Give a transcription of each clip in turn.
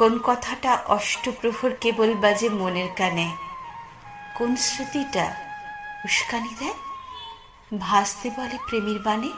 কোন কথাটা অষ্টপ্রহর কেবল বাজে মনের কানে? কোন স্মৃতিটা উস্কানি দেয়? ভাসতে বলে প্রেমের বাণে?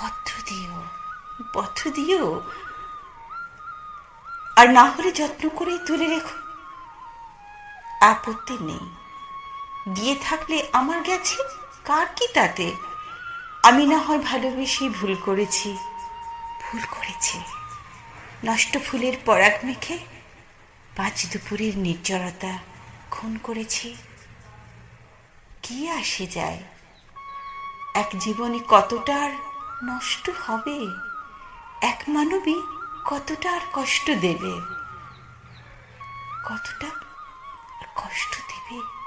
পত্র দিও পত্র দিও। আর না হলে যত্ন করে তুলে রেখো। আপত্তি নেই। দিয়ে থাকলে আমার গেছে? কার কি তাতে? আমি না হয় ভালোবেসেই ভুল করেছি। ভুল করেছি। নষ্ট ফুলের পরাগ মেখে পাঁচ দুপুরের নির্জরতা খুন করেছি। কি আসে যায়? এক জীবনে কতটা আর নষ্ট হবে? এক মানবী কতটা আর কষ্ট দেবে? কতটা কষ্ট দেবে?